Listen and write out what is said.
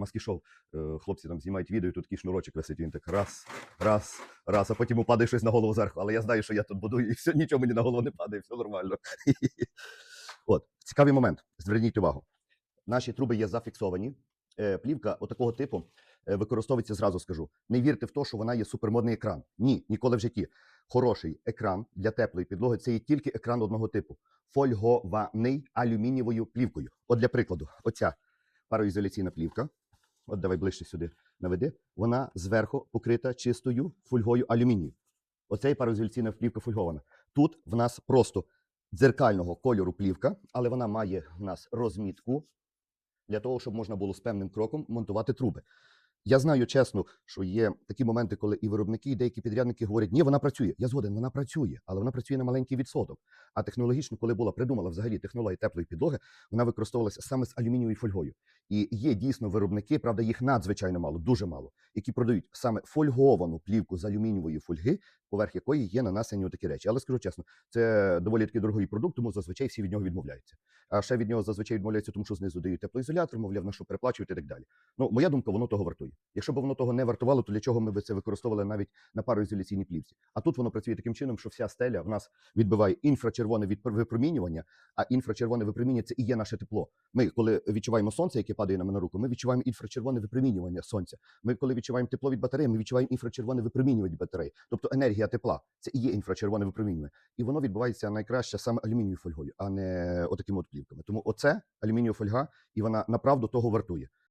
маски шоу. Е, Хлопці там знімають відео, і тут такий шнурочок висить. Він так раз, раз, раз, а потім йому падає щось на голову зверху. Але я знаю, що я тут будую, і все, нічого мені на голову не падає, все нормально. От, цікавий момент. Зверніть увагу. Наші труби є зафіксовані. Е, Плівка отакого типу е, використовується, зразу скажу. Не вірте в те, що вона є супермодний екран. Ні, ніколи в житті. Хороший екран для теплої підлоги це є тільки екран одного типу фольгований алюмінієвою плівкою. От для прикладу, оця пароізоляційна плівка. От давай ближче сюди наведи. Вона зверху покрита чистою фольгою алюмінію. Оце є пароізоляційна плівка фольгована. Тут в нас просто дзеркального кольору плівка, але вона має в нас розмітку для того, щоб можна було з певним кроком монтувати труби. Я знаю чесно, що є такі моменти, коли і виробники, і деякі підрядники говорять, ні, вона працює. Я згоден, вона працює, але вона працює на маленький відсоток. А технологічно, коли була придумала взагалі технологія теплої підлоги, вона використовувалася саме з алюмінієвою фольгою. І є дійсно виробники, правда, їх надзвичайно мало, дуже мало, які продають саме фольговану плівку з алюмінієвої фольги, поверх якої є нанесені такі речі. Але скажу чесно, це доволі таки дорогий продукт, тому зазвичай всі від нього відмовляються. А ще від нього зазвичай відмовляються, тому що знизу дають теплоізолятор, мовляв, на що переплачують і так далі. Ну, моя думка, воно того вартує. Якщо б воно того не вартувало, то для чого ми б це використовували навіть на пароізоляційній плівці? А тут воно працює таким чином, що вся стеля в нас відбиває інфрачервоне відпр- випромінювання, а інфрачервоне випромінювання це і є наше тепло. Ми, коли відчуваємо сонце, яке падає на руку, ми відчуваємо інфрачервоне випромінювання сонця. Ми, коли відчуваємо тепло від батареї, ми відчуваємо інфрачервоне випромінювання батареї. Тобто енергія тепла це і є інфрачервоне випромінювання. І воно відбувається найкраще саме алюмінієвою фольгою, а не отакими от плівками. Тому оце алюмінієва фольга, і вона направду того вартує.